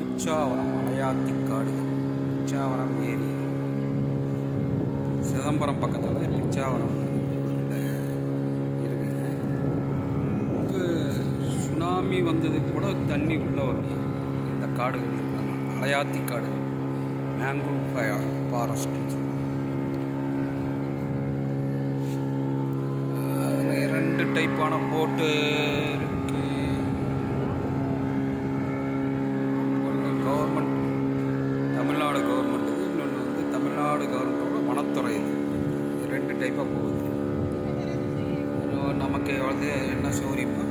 பிச்சாவரம் காடு பிச்சாவரம் ஏரி. சிதம்பரம் பக்கத்தில் பிச்சாவரம் இருக்குது இங்கு சுனாமி வந்ததுக்கு கூட தண்ணி உள்ளே வரும் இந்த காடுகள் இருக்காங்க. மலையாத்தி காடு மேங்க்ரூவ் ஃபாரஸ்ட் ரெண்டு டைப்பான போட்டு துறை இது ரெண்டு டைப்பாக போகுது. நமக்கு வந்து என்ன சௌரியமா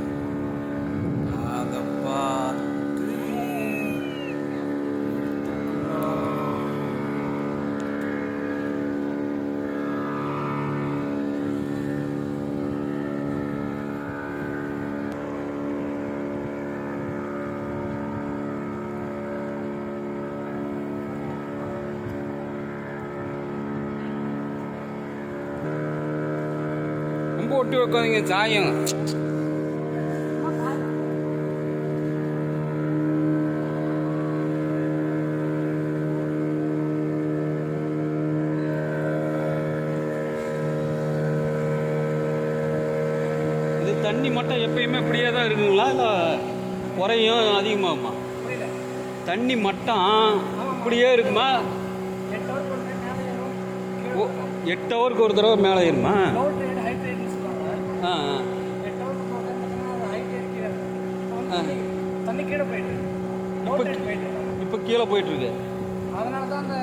ரொம்ப ஒட்டி வைக்காதீங்க சாயம் இது தண்ணி மட்டும் எப்பயுமே இப்படியே தான் இருக்குங்களா? இல்லை குறையும் அதிகமாகுமா? தண்ணி மட்டம் இப்படியே இருக்குமா? ஓ எட்டு ஹவருக்கு ஒரு தடவை மேலே ஏறுமா? ஆ ஆ. தண்ணி கீழே போயிட்டு இப்போ போயிட்டு இப்போ கீழே போயிட்டு இருக்கு அதனால தான் அந்த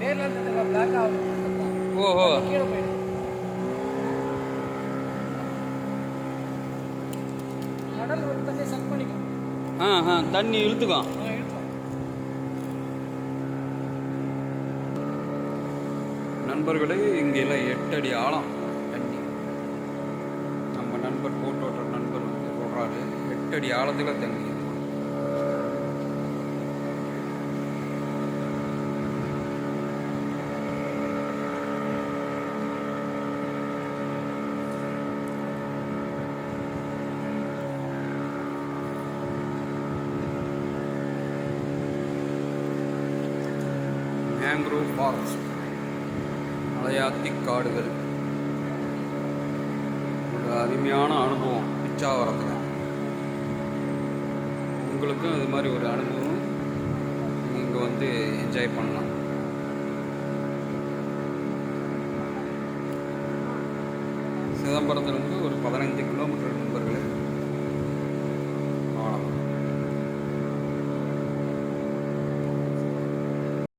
வேர்ல இருக்கிற பிளாக் ஆகுது ஓஹோ. கீழே போயிட்டு கடல் ஒரு தண்ணி செக் பண்ணிக்கும் ஆ ஆ. தண்ணி இழுத்துக்கும். ஆ, இழுக்கும். நண்பர்களே இங்கெல்லாம் எட்டு அடி ஆழம் தண்ணி நம்ம நண்பர் போட்டு ஓட்டுற நண்பர் வந்து எட்டடி எட்டு அடி ஆழத்தில் மேங்க்ரோவ் ஃபாரஸ்ட் மலையாத்தி காடுகள். ஒரு அருமையான அனுபவம். பிச்சாவரத்தில். உங்களுக்கும் இது மாதிரி ஒரு அனுபவம். நீங்கள் வந்து என்ஜாய் பண்ணலாம். சிதம்பரத்துலேருந்து ஒரு பதினைந்து கிலோமீட்டர் நண்பர்கள்